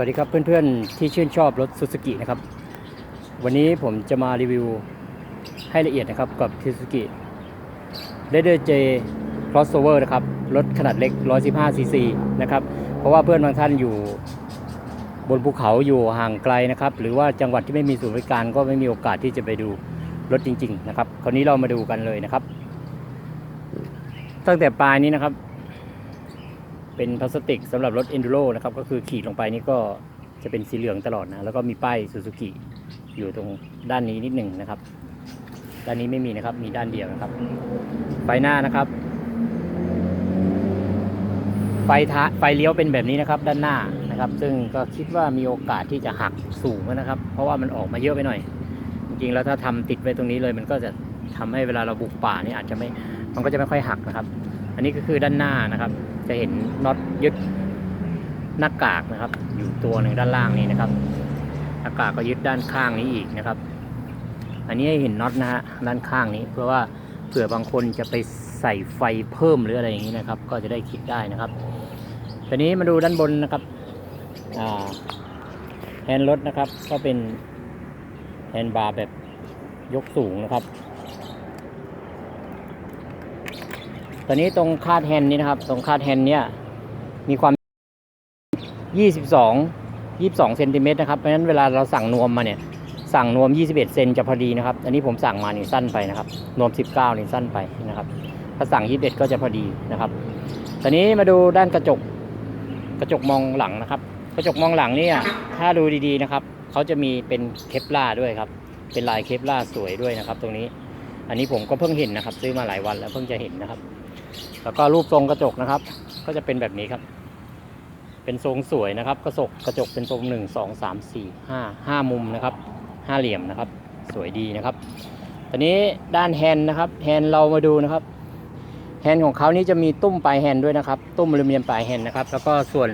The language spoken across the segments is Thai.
วัสดีครับเพื่อนๆที่ชื่นชอบรถ Suzuki นะครับ วันนี้ผมจะมารีวิวให้ละเอียดนะครับกับ Suzuki r a d e r J Crossover นะครับ รถขนาดเล็ก 115 cc นะครับ เพราะว่าเพื่อนบางท่านอยู่บนภูเขาอยู่ห่างไกลนะครับ หรือว่าจังหวัดที่ไม่มีศูนย์บริการก็ไม่มีโอกาสที่จะไปดูรถจริง ๆ นะครับ คราวนี้เรามาดูกันเลยนะครับ ตั้งแต่ปลายนี้นะครับ เป็นพลาสติกสำหรับรถ Enduro นะครับ ก็คือขีดลงไปนี่ก็จะเป็นสีเหลืองตลอดนะ แล้วก็มีป้ายซูซูกิอยู่ตรงด้านนี้นิดหนึ่งนะครับ ด้านนี้ไม่มีนะครับ มีด้านเดียวนะครับ ไฟหน้านะครับ ไฟท้าไฟเลี้ยวเป็นแบบนี้นะครับ ด้านหน้านะครับ ซึ่งก็คิดว่ามีโอกาสที่จะหักสูงนะครับ เพราะว่ามันออกมาเยอะไปหน่อย จริงๆแล้วถ้าทำติดไว้ตรงนี้เลย มันก็จะทำให้เวลาเราบุกป่านี่อาจจะไม่ มันก็จะไม่ค่อยหักนะครับ อันนี้ก็คือด้านหน้านะครับ จะเห็นน็อตยึดหน้ากากนะครับ อยู่ตัวหนึ่งด้านล่างนี้นะครับหน้ากากก็ยึดด้านข้างนี้อีกนะครับ อันนี้ให้เห็นน็อตนะฮะด้านข้างนี้ เพื่อว่าเผื่อบางคนจะไปใส่ไฟเพิ่มหรืออะไรอย่างนี้นะครับ ก็จะได้คิดได้นะครับทีนี้มาดูด้านบนนะครับแฮนด์รถนะครับ ก็เป็นแฮนด์บาร์แบบยกสูงนะครับ ตอนนี้ตรงคาดแฮนด์นี้นะครับ ตรงคาดแฮนด์เนี่ยมีความ 22 22เซนติเมตรนะครับ เพราะฉะนั้นเวลาเราสั่งนวมมาเนี่ย สั่งนวม 21เซนจะพอดีนะครับ อันนี้ผมสั่งมานี่สั้นไปนะครับ นวม 19นี่สั้นไปนะครับ ถ้าสั่ง 21 ก็จะพอดีนะครับ ตอนนี้มาดูด้านกระจก กระจกมองหลังนะครับ กระจกมองหลังเนี่ย ถ้าดูดีๆนะครับ เขาจะมีเป็นเคปลาด้วยครับ เป็นลายเคปลาสวยด้วยนะครับ ตรงนี้ อันนี้ผมก็เพิ่งเห็นนะครับ ซื้อมาหลายวันแล้วเพิ่งจะเห็นนะครับ แล้วก็รูปทรงกระจกนะครับ ก็จะเป็นแบบนี้ครับ เป็นทรงสวยนะครับ กระจกกระจกเป็นทรงหนึ่งสองสามสี่ห้าห้ามุมนะครับห้าเหลี่ยมนะครับ สวยดีนะครับตอนนี้ด้านแฮนด์นะครับแฮนด์เรามาดูนะครับแฮนด์ของเขานี่จะมีตุ้มปลายแฮนด์ด้วยนะครับ ตุ้มอลูมิเนียมปลายแฮนด์นะครับ แล้วก็ส่วน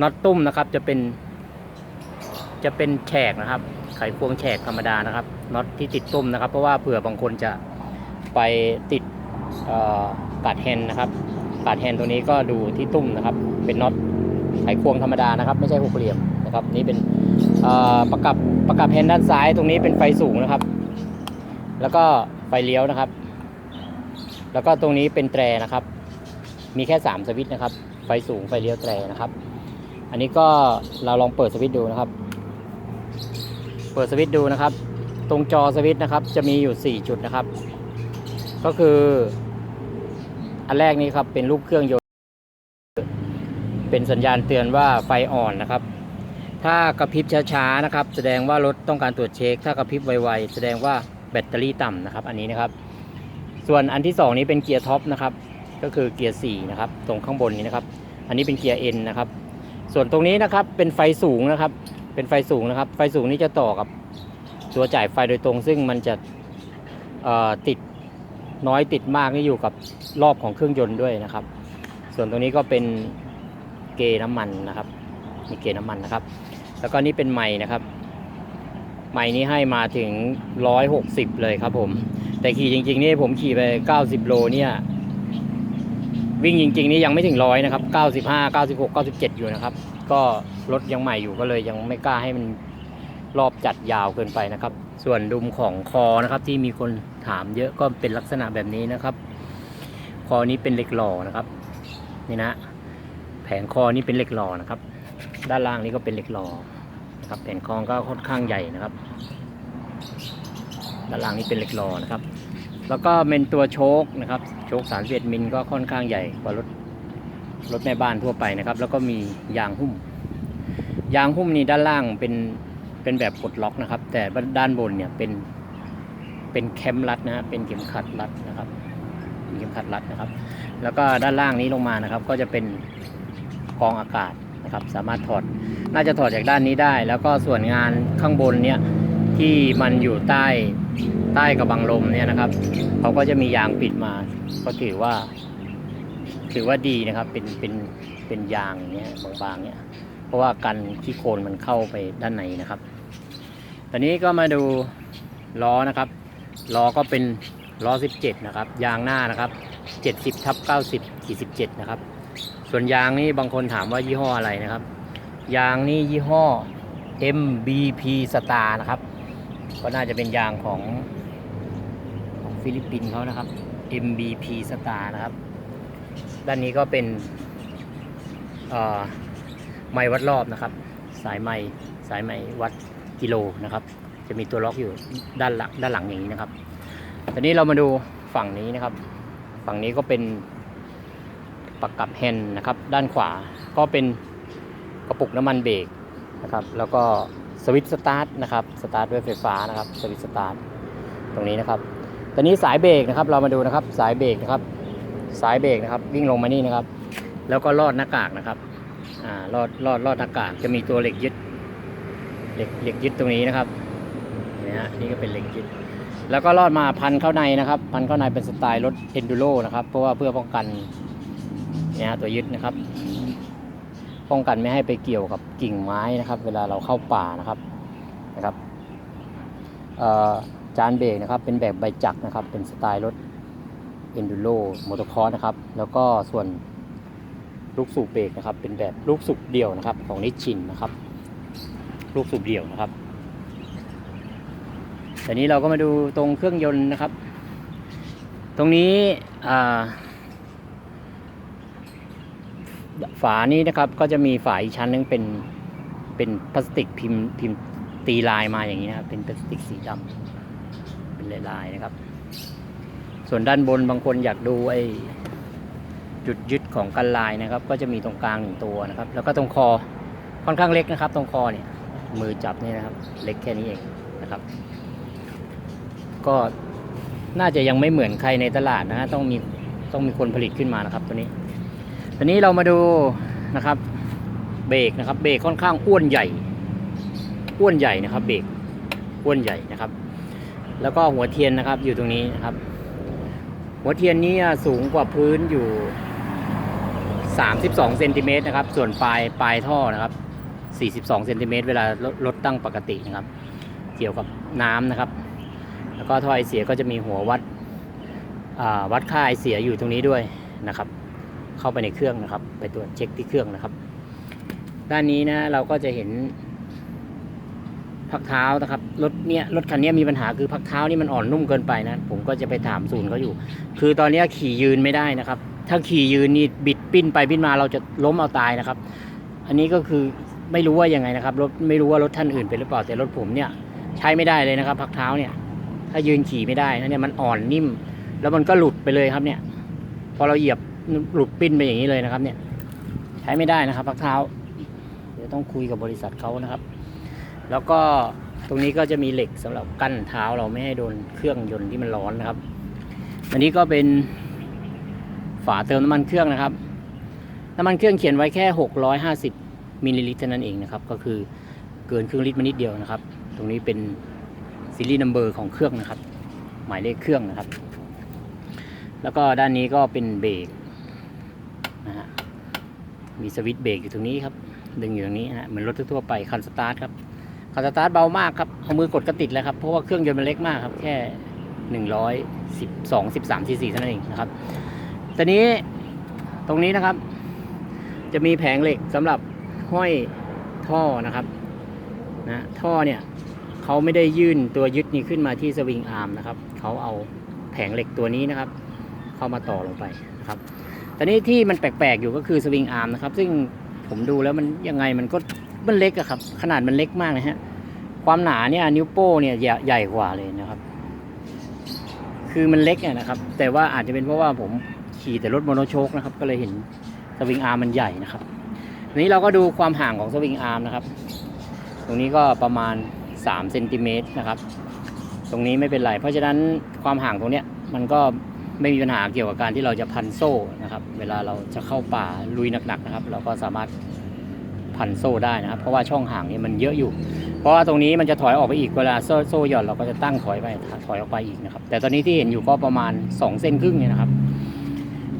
น็อตตุ้มนะครับจะเป็นจะเป็นแฉกนะครับ ไขควงแฉกธรรมดานะครับน็อตที่ติดตุ้มนะครับ เพราะว่าเผื่อบางคนจะไปติดอ กาดแฮนด์นะครับกาดแฮนด์ตัวนี้ก็ดูที่ตุ้มนะครับ เป็นน็อตไขควงธรรมดานะครับ ไม่ใช่หกเหลี่ยมนะครับ นี่เป็นประกับประกับแฮนด์ด้านซ้ายตรงนี้เป็นไฟสูงนะครับ แล้วก็ไฟเลี้ยวนะครับ แล้วก็ตรงนี้เป็นแตรนะครับ มีแค่สามสวิตช์นะครับ ไฟสูงไฟเลี้ยวแตรนะครับ อันนี้ก็เราลองเปิดสวิตช์ดูนะครับ เปิดสวิตช์ดูนะครับ ตรงจอสวิตช์นะครับ จะมีอยู่ 4 จุดนะครับ ก็คือ อันแรกนี้ครับเป็นรูปเครื่องยนต์เป็นสัญญาณเตือนว่าไฟอ่อนนะครับ ถ้ากระพริบช้าๆนะครับ แสดงว่ารถต้องการตรวจเช็ค ถ้ากระพริบไวๆแสดงว่าแบตเตอรี่ต่ำนะครับ อันนี้นะครับ ส่วนอันที่สองนี้เป็นเกียร์ท็อปนะครับ ก็คือเกียร์4นะครับ ตรงข้างบนนี้นะครับ อันนี้เป็นเกียร์ N นะครับ ส่วนตรงนี้นะครับเป็นไฟสูงนะครับ เป็นไฟสูงนะครับ ไฟสูงนี้จะต่อกับตัวจ่ายไฟโดยตรง ซึ่งมันจะติด น้อยติดมากนี่อยู่กับรอบของเครื่องยนต์ด้วยนะครับ ส่วนตรงนี้ก็เป็นเกน้ำมันนะครับมีเกน้ำมันนะครับ แล้วก็นี่เป็นไม้นะครับ ไม้นี้ให้มาถึง 160 เลยครับผม แต่ขี่จริงๆนี่ผมขี่ไป 90 โลเนี่ยวิ่งจริงๆนี่ยังไม่ถึงร้อยนะครับ 95 96 97 อยู่นะครับ ก็รถยังใหม่อยู่ก็เลยยังไม่กล้าให้มันรอบจัดยาวเกินไปนะครับ ส่วนดุมของคอนะครับที่มีคนถามเยอะก็เป็นลักษณะแบบนี้นะครับ คอนี้เป็นเหล็กหล่อนะครับนี่นะ แผงคอนี้เป็นเหล็กหล่อนะครับ ด้านล่างนี้ก็เป็นเหล็กหล่อนะครับแผงคอก็ค่อนข้างใหญ่นะครับ ด้านล่างนี้เป็นเหล็กหล่อนะครับ แล้วก็เป็นตัวโชคนะครับ โชค31มิลก็ค่อนข้างใหญ่กว่ารถรถแม่บ้านทั่วไปนะครับ แล้วก็มียางหุ้ม ยางหุ้มนี่ด้านล่างเป็น เป็นแบบปลดล็อกนะครับ แต่ด้านบนเนี่ยเป็นเป็นแคมรัดนะฮะเป็นเข็มขัดรัดนะครับเป็นเข็มขัดรัดนะครับ แล้วก็ด้านล่างนี้ลงมานะครับ ก็จะเป็นกองอากาศนะครับ สามารถถอดน่าจะถอดจากด้านนี้ได้ แล้วก็ส่วนงานข้างบนเนี่ยที่มันอยู่ใต้ใต้กระบังลมเนี่ยนะครับเขาก็จะมียางปิดมา ก็ถือว่า ถือว่าดีนะครับเป็นเป็นเป็นยางอย่างเงี้ยบางๆเนี่ยเพราะว่ากันขี้โคลนมันเข้าไปด้านในนะครับ ตอนนี้ก็มาดูล้อนะครับล้อก็เป็นล้อ 17 นะครับ ยางหน้านะครับ 70ทับ90ขีด17นะครับ ส่วนยางนี่บางคนถามว่ายี่ห้ออะไรนะครับ ยางนี่ยี่ห้อ MBP Star นะครับ ก็น่าจะเป็นยางของของฟิลิปปินส์เขานะครับ MBP Star นะครับ ด้านนี้ก็เป็นไม้วัดรอบนะครับ สายไม้สายไม้วัด กิโลนะครับ จะมีตัวล็อกอยู่ด้านหลังด้านหลังอย่างนี้นะครับ ตอนนี้เรามาดูฝั่งนี้นะครับ ฝั่งนี้ก็เป็นปักกับแฮนด์นะครับ ด้านขวาก็เป็นกระปุกน้ำมันเบรกนะครับ แล้วก็สวิตช์สตาร์ทนะครับสตาร์ทด้วยไฟฟ้านะครับสวิตช์สตาร์ทตรงนี้นะครับ ตอนนี้สายเบรกนะครับเรามาดูนะครับสายเบรกนะครับ สายเบรกนะครับ วิ่งลงมานี่นะครับ แล้วก็ลอดหน้ากากนะครับอ่าลอดลอดลอดหน้ากากจะมีตัวเหล็กยึด เหล็กเหล็กยึดตรงนี้นะครับนี่ฮะนี่ก็เป็นเหล็กยึดแล้วก็ลอดมาพันเข้าในนะครับ พันเข้าในเป็นสไตล์รถเอนดูโรนะครับ เพราะว่าเพื่อป้องกันเนี่ยฮะตัวยึดนะครับ ป้องกันไม่ให้ไปเกี่ยวกับกิ่งไม้นะครับ เวลาเราเข้าป่านะครับนะครับจานเบรกนะครับ เป็นแบบใบจักรนะครับ เป็นสไตล์รถ Enduro Motocross นะครับ แล้วก็ส่วนลูกสูบเบรกนะครับ เป็นแบบลูกสูบเดี่ยวนะครับ ของนิชชินนะครับ ลูกสูบเดี่ยวนะครับแต่นี้เราก็มาดูตรงเครื่องยนต์นะครับ ตรงนี้ฝานี้นะครับก็จะมีฝาอีกชั้นหนึงเป็นเป็นพลาสติกพิมพ์พิมพ์ตีลายมาอย่างนี้นะครับเป็นพลาสติกสีดำเป็นลายๆนะครับ ส่วนด้านบนบางคนอยากดูไอ้จุดยึดของกันลายนะครับ ก็จะมีตรงกลางหนึ่งตัวนะครับ แล้วก็ตรงคอค่อนข้างเล็กนะครับ ตรงคอเนี่ย มือจับนี่นะครับ เล็กแค่นี้เองนะครับ ก็น่าจะยังไม่เหมือนใครในตลาดนะฮะต้องมีต้องมีคนผลิตขึ้นมานะครับตัวนี้ตัวนี้เรามาดูนะครับเบรกนะครับเบรกค่อนข้างอ้วนใหญ่ อ้วนใหญ่นะครับ เบรกอ้วนใหญ่นะครับ แล้วก็หัวเทียนนะครับอยู่ตรงนี้นะครับ หัวเทียนนี้สูงกว่าพื้นอยู่ 32เซนติเมตรนะครับ ส่วนปลายปลายท่อนะครับ 42เซนติเมตรเวลารถตั้งปกตินะครับ เกี่ยวกับน้ำนะครับ แล้วก็ท่อไอเสียก็จะมีหัววัดวัดค่าไอเสียอยู่ตรงนี้ด้วยนะครับ เข้าไปในเครื่องนะครับ ไปตรวจเช็คที่เครื่องนะครับ ด้านนี้นะเราก็จะเห็นพักเท้านะครับรถเนี้ยรถคันนี้มีปัญหาคือพักเท้านี่มันอ่อนนุ่มเกินไปนะ ผมก็จะไปถามศูนย์เขาอยู่ คือตอนนี้ขี่ยืนไม่ได้นะครับ ถ้าขี่ยืนนี่บิดปิ้นไปปิ้นมาเราจะล้มเอาตายนะครับ อันนี้ก็คือ ไม่รู้ว่ายังไงนะครับรถไม่รู้ว่ารถท่านอื่นเป็นหรือเปล่าแต่รถผมเนี่ยใช้ไม่ได้เลยนะครับ พักเท้าเนี่ย ถ้ายืนขี่ไม่ได้นะเนี่ยมันอ่อนนิ่ม แล้วมันก็หลุดไปเลยครับเนี่ย พอเราเหยียบหลุดปิ้นไปอย่างนี้เลยนะครับ เนี่ย ใช้ไม่ได้นะครับ พักเท้า เดี๋ยวต้องคุยกับบริษัทเขานะครับ แล้วก็ตรงนี้ก็จะมีเหล็กสำหรับกั้นเท้าเราไม่ให้โดนเครื่องยนต์ที่มันร้อนนะครับ อันนี้ก็เป็นฝาเติมน้ำมันเครื่องนะครับน้ำมันเครื่องเขียนไว้แค่ 650 มิลลิลิตรเท่านั้นเองนะครับ ก็คือเกินครึ่งลิตรมานิดเดียวนะครับ ตรงนี้เป็นซีรีส์นัมเบอร์ของเครื่องนะครับ หมายเลขเครื่องนะครับ แล้วก็ด้านนี้ก็เป็นเบรกนะฮะมีสวิตช์เบรกอยู่ตรงนี้ครับ ดึงอยู่ตรงนี้ฮะเหมือนรถทั่วไปคันสตาร์ทครับคันสตาร์ทเบามากครับเอามือกดก็ติดแล้วครับเพราะว่าเครื่องยนต์มันเล็กมากครับแค่หนึ่งร้อยสิบสองสิบสามซีซีเท่านั้นเองนะครับตอนนี้ตรงนี้นะครับ จะมีแผงเหล็กสำหรับ ห้อยท่อนะครับนะท่อเนี่ยเขาไม่ได้ยื่นตัวยึดนี้ขึ้นมาที่สวิงอาร์มนะครับเขาเอาแผงเหล็กตัวนี้นะครับ เข้ามาต่อลงไปนะครับตอนนี้ที่มันแปลกๆอยู่ก็คือสวิงอาร์มนะครับ ซึ่งผมดูแล้วมันยังไงมันก็มันเล็กอะครับ ขนาดมันเล็กมากนะฮะความหนาเนี่ยนิ้วโป้เนี่ยใหญ่กว่าเลยนะครับ คือมันเล็กอะนะครับ แต่ว่าอาจจะเป็นเพราะว่าผมขี่แต่รถโมโนโชคนะครับ ก็เลยเห็นสวิงอาร์มมันใหญ่นะครับ นี้เราก็ดูความห่างของสวิงอาร์มนะครับ ตรงนี้ก็ประมาณ3เซนติเมตรนะครับ ตรงนี้ไม่เป็นไร เพราะฉะนั้นความห่างตรงเนี้ยมันก็ไม่มีปัญหาเกี่ยวกับการที่เราจะพันโซ่นะครับ เวลาเราจะเข้าป่าลุยหนักๆนะครับ เราก็สามารถพันโซ่ได้นะครับ เพราะว่าช่องห่างนี้มันเยอะอยู่ เพราะว่าตรงนี้มันจะถอยออกไปอีกเวลาโซ่โซ่หย่อนเราก็จะตั้งถอยไปถอยออกไปอีกนะครับ แต่ตอนนี้ที่เห็นอยู่ก็ประมาณ2เซนครึ่งเนี่ยนะครับ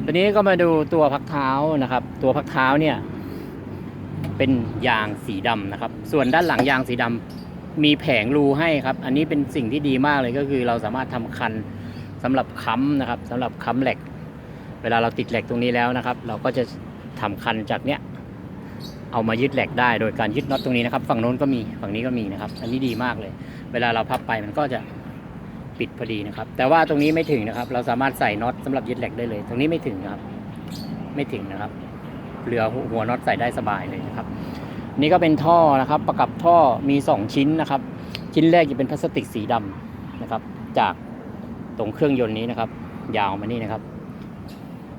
ตอนนี้ก็มาดูตัวพักเท้านะครับ ตัวพักเท้าเนี่ย เป็นยางสีดำนะครับ ส่วนด้านหลังยางสีดำมีแผงรูให้ครับ อันนี้เป็นสิ่งที่ดีมากเลยก็คือเราสามารถทำคันสำหรับค้ำนะครับสำหรับค้ำเหล็ก เวลาเราติดเหล็กตรงนี้แล้วนะครับ เราก็จะทำคันจากเนี้ยเอามายึดแหลกได้โดยการยึดน็อตตรงนี้นะครับ ฝั่งโน้นก็มีฝั่งนี้ก็มีนะครับ อันนี้ดีมากเลย เวลาเราพับไปมันก็จะปิดพอดีนะครับ แต่ว่าตรงนี้ไม่ถึงนะครับ เราสามารถใส่น็อตสำหรับยึดแหลกได้เลย ตรงนี้ไม่ถึงนะครับ ไม่ถึงนะครับ เหลือหัวน็อตใส่ได้สบายเลยนะครับ นี่ก็เป็นท่อนะครับ ประกับท่อมี 2 ชิ้นนะครับ ชิ้นแรกจะเป็นพลาสติกสีดำนะครับ จากตรงเครื่องยนต์นี้นะครับ ยาวมานี่นะครับ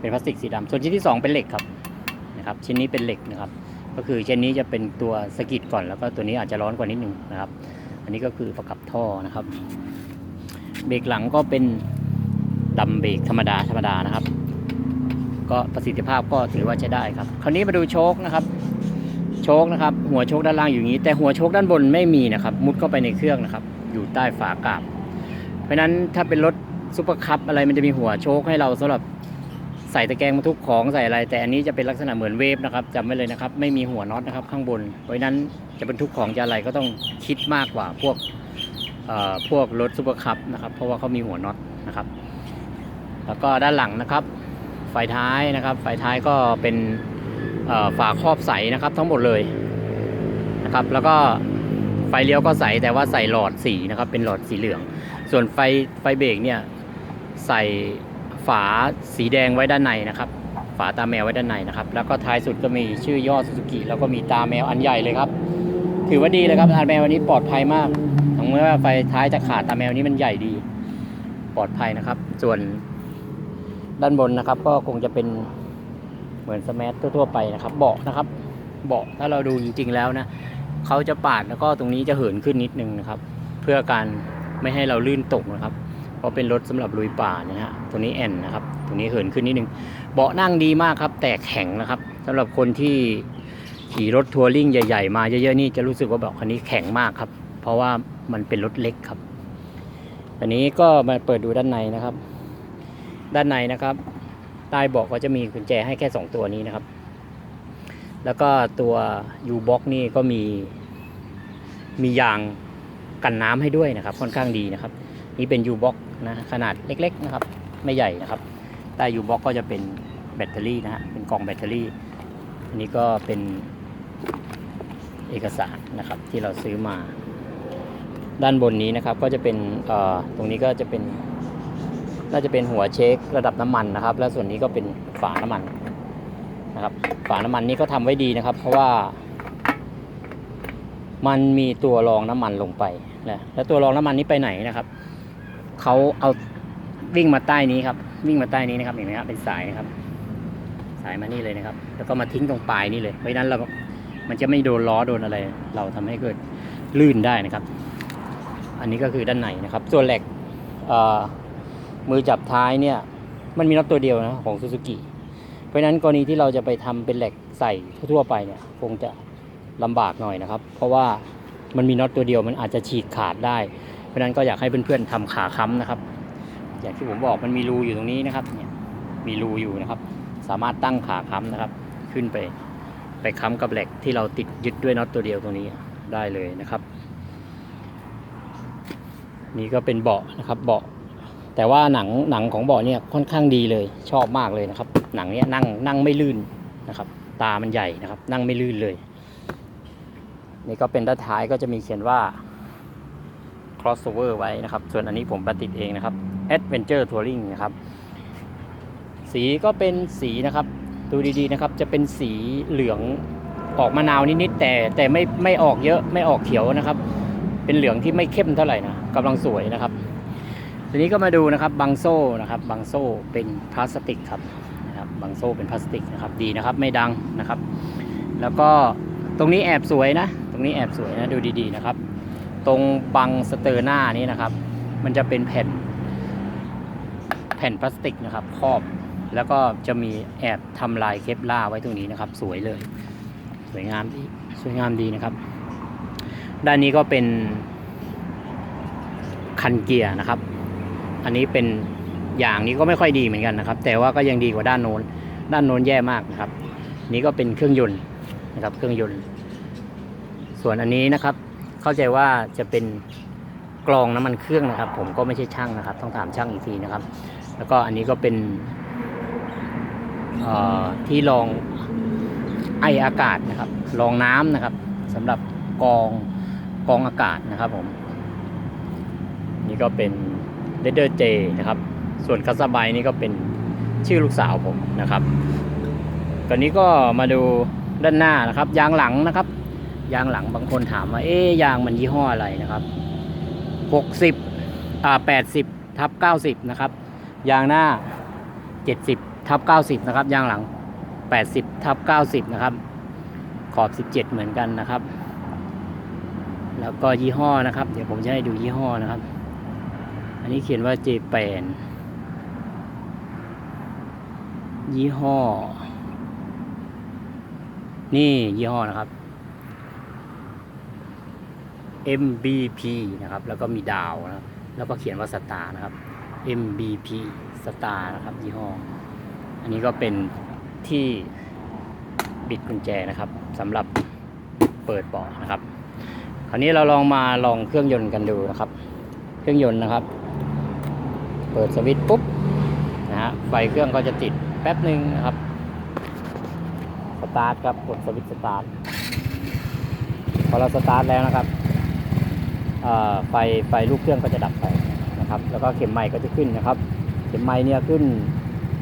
เป็นพลาสติกสีดำส่วนชิ้นที่ 2 เป็นเหล็กครับนะครับ ชิ้นนี้เป็นเหล็กนะครับ ก็คือชิ้นนี้จะเป็นตัวสกิดก่อนแล้วก็ตัวนี้อาจจะร้อนกว่านิดนึงนะครับ อันนี้ก็คือประกับท่อนะครับ เบรกหลังก็เป็นดำเบรกธรรมดาธรรมดานะครับ ก็ประสิทธิภาพก็ถือว่าใช้ได้ครับ คราวนี้มาดูโชคนะครับ โชคนะครับ หัวโชคด้านล่างอยู่อย่างนี้ แต่หัวโชคด้านบนไม่มีนะครับ มุดเข้าไปในเครื่องนะครับ อยู่ใต้ฝากาบ เพราะนั้นถ้าเป็นรถซุปเปอร์คัพอะไรมันจะมีหัวโชคให้เราสำหรับใส่ตะแกรงบรรทุกของใส่อะไร แต่อันนี้จะเป็นลักษณะเหมือนเวฟนะครับจำไว้เลยนะครับ ไม่มีหัวน็อตนะครับ ข้างบน เพราะนั้นจะบรรทุกของจะอะไรก็ต้องคิดมากกว่าพวกพวกรถซุปเปอร์คัพนะครับ เพราะว่าเขามีหัวน็อตนะครับ แล้วก็ด้านหลังนะครับ ไฟท้ายนะครับ ไฟท้ายก็เป็นฝาครอบใสนะครับทั้งหมดเลยนะครับ แล้วก็ไฟเลี้ยวก็ใสแต่ว่าใส่หลอดสีนะครับ เป็นหลอดสีเหลือง ส่วนไฟไฟเบรกเนี่ยใส่ฝาสีแดงไว้ด้านในนะครับ ฝาตาแมวไว้ด้านในนะครับ แล้วก็ท้ายสุดก็มีชื่อย่อสุสุกิแล้วก็มีตาแมวอันใหญ่เลยครับ ถือว่าดีเลยครับตาแมววันนี้ปลอดภัยมากถึงแม้ว่าไฟท้ายจะขาดตาแมวนี้มันใหญ่ดี ปลอดภัยนะครับ ส่วน ด้านบนนะครับ ก็คงจะเป็นเหมือนสแมัทั่ว ๆ ไปนะครับ เบาะนะครับ เบาะถ้าเราดูจริง ๆ แล้วนะเขาจะปาดแล้วก็ตรงนี้จะเหินขึ้นนิดนึงนะครับ เพื่อการไม่ให้เราลื่นตกนะครับ เพราะเป็นรถสำหรับลุยป่านะฮะตรงนี้แอนนะครับตรงนี้เหินขึ้นนิดนึงเบาะนั่งดีมากครับ แต่แข็งนะครับสำหรับคนที่ขี่รถทัวริงใหญ่ๆ มาเยอะๆนี่จะรู้สึกว่าเบาะคันนี้แข็งมากครับ เพราะว่ามันเป็นรถเล็กครับอันนี้ก็มาเปิดดูด้านในนะครับ ด้านในนะครับ ใต้เบาะก็จะมีกุญแจให้แค่ 2 ตัวนี้นะครับ แล้วก็ตัว U box นี่ก็มี มียางกันน้ำให้ด้วยนะครับ ค่อนข้างดีนะครับ นี่เป็น U box นะขนาดเล็ก ๆ นะครับ ไม่ใหญ่นะครับใต้ U box ก็จะเป็นแบตเตอรี่นะฮะเป็นกล่องแบตเตอรี่ อันนี้ก็เป็นเอกสารนะครับที่เราซื้อมาด้านบนนี้นะครับก็จะเป็นเอ่อตรงนี้ก็จะเป็น น่าจะเป็นหัวเช็คระดับน้ำมันนะครับ และส่วนนี้ก็เป็นฝาน้ำมันนะครับ ฝาน้ำมันนี้ก็ทำไว้ดีนะครับ เพราะว่า มันมีตัวรองน้ำมันลงไปนะแล้วตัวรองน้ำมันนี้ไปไหนนะครับเขาเอาวิ่งมาใต้นี้ครับ วิ่งมาใต้นี้นะครับเห็นไหมครับเป็นสายนะครับ สายมานี่เลยนะครับ แล้วก็มาทิ้งตรงปลายนี่เลยเพราะนั้นเรามันจะไม่โดนล้อโดนอะไร เราทำให้เกิดลื่นได้นะครับ อันนี้ก็คือด้านในนะครับ ส่วนแหลกเอ่อ มือจับท้ายเนี่ย มันมีน็อตตัวเดียวนะของซูซูกิเพราะนั้นกรณีที่เราจะไปทำเป็นเหล็กใส่ทั่วไปเนี่ยคงจะลำบากหน่อยนะครับ เพราะว่ามันมีน็อตตัวเดียวมันอาจจะฉีกขาดได้ เพราะนั้นก็อยากให้เพื่อนๆทำขาค้ำนะครับ อย่างที่ผมบอกมันมีรูอยู่ตรงนี้นะครับเนี่ยมีรูอยู่นะครับ สามารถตั้งขาค้ำนะครับ ขึ้นไปไปค้ำกับเหล็กที่เราติดยึดด้วยน็อตตัวเดียวตรงนี้ได้เลยนะครับ นี่ก็เป็นเบาะนะครับเบาะ แต่ว่าหนังหนังของเบาะเนี่ยค่อนข้างดีเลยชอบมากเลยนะครับ หนังเนี้ยนั่งนั่งไม่ลื่นนะครับ ตามันใหญ่นะครับ นั่งไม่ลื่นเลย นี่ก็เป็นด้านท้ายก็จะมีเขียนว่า crossover ไว้นะครับ ส่วนอันนี้ผมประติดเองนะครับ adventure touring นะครับ สีก็เป็นสีนะครับ ดูดีๆนะครับ จะเป็นสีเหลืองออกมะนาวนิดๆแต่แต่ไม่ไม่ออกเยอะไม่ออกเขียวนะครับ เป็นเหลืองที่ไม่เข้มเท่าไหร่นะกำลังสวยนะครับ ทีนี้ก็มาดูนะครับบางโซ่นะครับบางโซ่เป็นพลาสติกครับนะครับบางโซ่เป็นพลาสติกนะครับดีนะครับไม่ดังนะครับ แล้วก็ตรงนี้แอบสวยนะ ตรงนี้แอบสวยนะดูดีๆนะครับ ตรงบังสเตอร์หน้านี้นะครับ มันจะเป็นแผ่น แผ่นพลาสติกนะครับครอบแล้วก็จะมีแอบทำลายเคปล่าไว้ตรงนี้นะครับ สวยเลย สวยงามดีสวยงามดีนะครับ ด้านนี้ก็เป็นคันเกียร์นะครับ อันนี้เป็นอย่างนี้ก็ไม่ค่อยดีเหมือนกันนะครับ แต่ว่าก็ยังดีกว่าด้านโน้น ด้านโน้นแย่มากนะครับ นี่ก็เป็นเครื่องยนต์นะครับ เครื่องยนต์ ส่วนอันนี้นะครับ เข้าใจว่าจะเป็นกรองน้ำมันเครื่องนะครับ ผมก็ไม่ใช่ช่างนะครับ ต้องถามช่างอีกทีนะครับ แล้วก็อันนี้ก็เป็นที่รองไออากาศนะครับ รองน้ำนะครับสำหรับกองกองอากาศนะครับผม นี่ก็เป็น เลเดอร์เจนะครับ ส่วนคัสซาไบนี่ก็เป็นชื่อลูกสาวผมนะครับตอนนี้ก็มาดูด้านหน้านะครับ ยางหลังนะครับ ยางหลังบางคนถามว่าเอ๊ยางมันยี่ห้ออะไรนะครับ 60อ่า80ทับ90 นะครับ ยางหน้า 70ทับ90 นะครับ ยางหลัง 80ทับ90 นะครับ ขอบ 17 เหมือนกันนะครับ แล้วก็ยี่ห้อนะครับ เดี๋ยวผมจะให้ดูยี่ห้อนะครับ นนี้เขียนว่าเจแปนยี่ห้อ นี่ยี่ห้อนะครับ MBP นะครับ แล้วก็มีดาวนะครับ แล้วก็เขียนว่าสตาร์นะครับ MBP สตาร์นะครับยี่ห้อ อันนี้ก็เป็นที่บิดกุญแจนะครับสำหรับเปิดเบาะนะครับ คราวนี้เราลองมาลองเครื่องยนต์กันดูนะครับ เครื่องยนต์นะครับ เปิดสวิตช์ปุ๊บนะฮะไฟเครื่องก็จะติดแป๊บหนึ่งนะครับ สตาร์ทครับกดสวิตช์สตาร์ทพอเราสตาร์ทแล้วนะครับไฟไฟลูกเครื่องก็จะดับไปนะครับ แล้วก็เข็มไม้ก็จะขึ้นนะครับ เข็มไม้เนี่ยขึ้น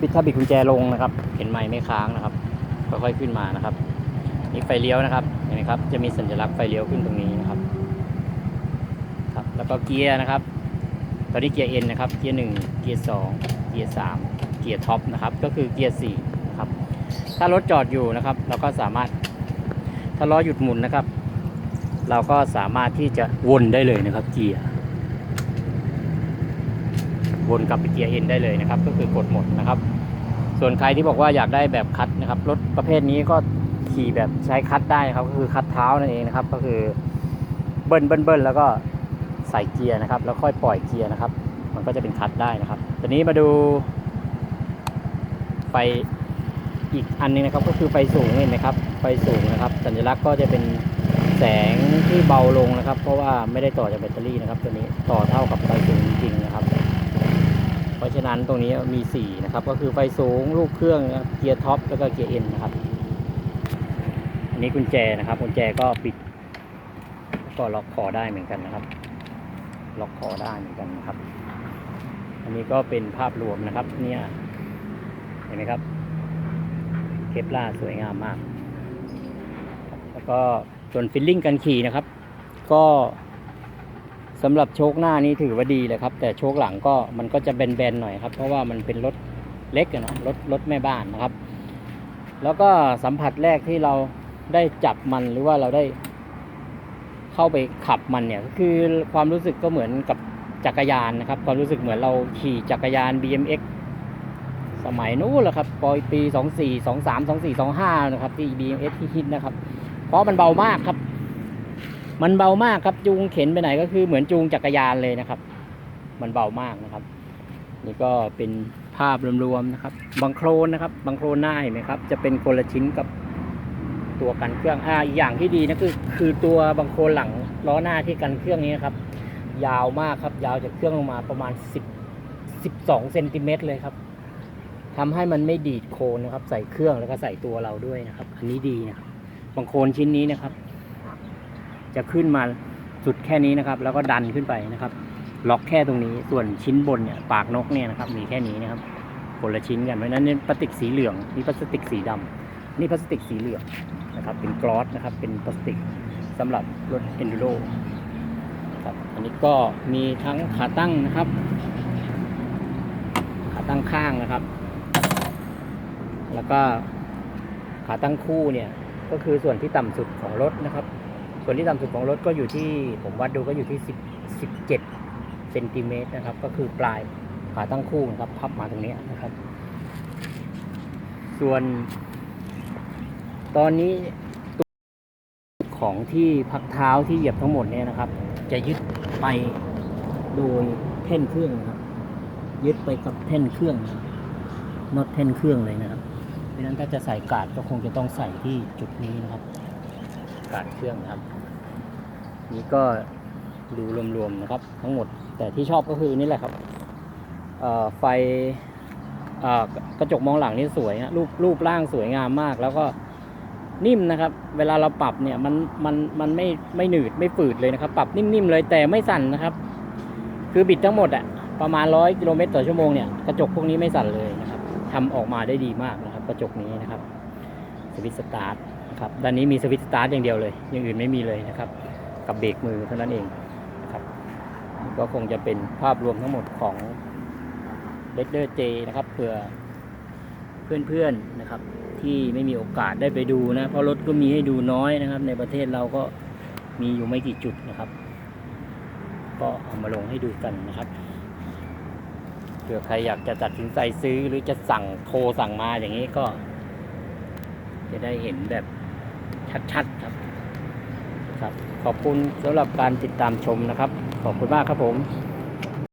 ปิดถ้าบิดกุญแจลงนะครับ เข็มไม้ไม่ค้างนะครับค่อยๆขึ้นมานะครับนี่ไฟเลี้ยวนะครับเห็นไหมครับจะมีสัญลักษณ์ไฟเลี้ยวขึ้นตรงนี้นะครับครับ แล้วก็เกียร์นะครับ ตอนนี้เกียร์ N นะครับ เกียร์หนึ่งเกียร์สองเกียร์สามเกียร์ท็อปนะครับ ก็คือเกียร์สี่นะครับ ถ้ารถจอดอยู่นะครับ เราก็สามารถ ถ้าล้อหยุดหมุนนะครับ เราก็สามารถที่จะวนได้เลยนะครับ เกียร์ วนกลับไปเกียร์ N ได้เลยนะครับ ก็คือกดหมดนะครับ ส่วนใครที่บอกว่าอยากได้แบบคัดนะครับ รถประเภทนี้ก็ขี่แบบใช้คัดได้ครับ ก็คือคัดเท้านั่นเองนะครับ ก็คือเบิ้ลเบิ้ลเบิ้ลแล้วก็ ใส่เกียร์นะครับ แล้วค่อยปล่อยเกียร์นะครับ มันก็จะเป็นคัดได้นะครับตอนนี้มาดูไฟอีกอันหนึงนะครับ ก็คือไฟสูงเห็นไหมครับ ไฟสูงนะครับ สัญลักษณ์ก็จะเป็นแสงที่เบาลงนะครับ เพราะว่าไม่ได้ต่อจากแบตเตอรี่นะครับ ตัวนี้ต่อเท่ากับไฟสูงจริงๆนะครับ เพราะฉะนั้นตรงนี้มี 4 นะครับ ก็คือไฟสูงลูกเครื่องนะครับเกียร์ท็อปแล้วก็เกียร์เอ็นนะครับอันนี้กุญแจนะครับกุญแจก็ปิดก็ล็อกคอได้เหมือนกันนะครับ ล็อกคอได้เหมือนกันนะครับ อันนี้ก็เป็นภาพรวมนะครับ เนี่ยเห็นไหมครับ เคปลาสวยงามมาก แล้วก็ส่วนฟิลลิ่งการขี่นะครับ ก็สำหรับโชคหน้านี้ถือว่าดีเลยครับ แต่โชคหลังก็มันก็จะแบนๆหน่อยครับ เพราะว่ามันเป็นรถเล็กเนะรถรถแม่บ้านนะครับ แล้วก็สัมผัสแรกที่เราได้จับมันหรือว่าเราได้ เข้าไปขับมันเนี่ยคือความรู้สึกก็เหมือนกับจักรยานนะครับ ความรู้สึกเหมือนเราขี่จักรยาน BMX สมัยนู้นแหละครับปอยปี 24 23 24 25 นะครับ ที่ BMX ที่ฮิตนะครับ เพราะมันเบามากครับ มันเบามากครับจูงเข็นไปไหนก็คือเหมือนจูงจักรยานเลยนะครับ มันเบามากนะครับ นี่ก็เป็นภาพรวมๆนะครับ บางโครนนะครับ บางโครนหน้าเห็นไหมครับ จะเป็นคนละชิ้นกับ ตัวกันเครื่องอ่าอีกอย่างที่ดีนะคือคือตัวบางโครนหลังล้อหน้าที่กันเครื่องนี้นะครับ ยาวมากครับ ยาวจากเครื่องลงมาประมาณ 10 12เซนติเมตรเลยครับทำให้มันไม่ดีดโคนนะครับ ใส่เครื่องแล้วก็ใส่ตัวเราด้วยนะครับ อันนี้ดีนะครับบางโครนชิ้นนี้นะครับ จะขึ้นมาสุดแค่นี้นะครับ แล้วก็ดันขึ้นไปนะครับ ล็อกแค่ตรงนี้ส่วนชิ้นบนเนี่ยปากนกเนี่ยนะครับ มีแค่นี้นะครับคนละชิ้นกันเพราะฉะนั้นนี่พลาสติกสีเหลืองนี่พลาสติกสีดำนี่พลาสติกสีเหลือง นะครับ เป็นกลอสนะครับ เป็นพลาสติกสำหรับรถเอนดูโรครับ อันนี้ก็มีทั้งขาตั้งนะครับ ขาตั้งข้างนะครับ แล้วก็ขาตั้งคู่เนี่ยก็คือส่วนที่ต่ำสุดของรถนะครับ ส่วนที่ต่ำสุดของรถก็อยู่ที่ผมวัดดูก็อยู่ที่10 17เซนติเมตรนะครับ ก็คือปลายขาตั้งคู่นะครับ พับมาตรงนี้นะครับ ส่วน ตอนนี้ของที่พักเท้าที่เหยียบทั้งหมดเนี่ยนะครับ จะยึดไปโดยแท่นเครื่องนะครับ ยึดไปกับแท่นเครื่องน็อตแท่นเครื่องเลยนะครับเพราะนั้นถ้าจะใส่กาดก็คงจะต้องใส่ที่จุดนี้นะครับ กาดเครื่องนะครับ นี่ก็ดูรวมๆนะครับ ทั้งหมดแต่ที่ชอบก็คือนี่แหละครับเอ่อไฟเอ่อกระจกมองหลังนี่สวยฮะรูปรูปร่างสวยงามมาก แล้วก็ นิ่มนะครับ เวลาเราปรับเนี่ยมันมันมันไม่ไม่หนืดไม่ฝืดเลยนะครับ ปรับนิ่มๆเลยแต่ไม่สั่นนะครับ คือบิดทั้งหมดอะประมาณร้อยกิโลเมตรต่อชั่วโมงเนี่ยกระจกพวกนี้ไม่สั่นเลยนะครับทำออกมาได้ดีมากนะครับ กระจกนี้นะครับสวิตสตาร์ทนะครับด้านนี้มีสวิตสตาร์ทอย่างเดียวเลย อย่างอื่นไม่มีเลยนะครับ กับเบรกมือเท่านั้นเองนะครับก็คงจะเป็นภาพรวมทั้งหมดของ r e d เดอร์เจนะครับเผื่อ เพื่อนๆนะครับ ที่ไม่มีโอกาสได้ไปดูนะเพราะรถก็มีให้ดูน้อยนะครับ ในประเทศเราก็มีอยู่ไม่กี่จุดนะครับ ก็เอามาลงให้ดูกันนะครับเผื่อใครอยากจะตัดสินใจซื้อหรือจะสั่งโทรสั่งมาอย่างนี้ก็ จะได้เห็นแบบชัดๆครับ ครับ ขอบคุณสำหรับการติดตามชมนะครับ ขอบคุณมากครับผม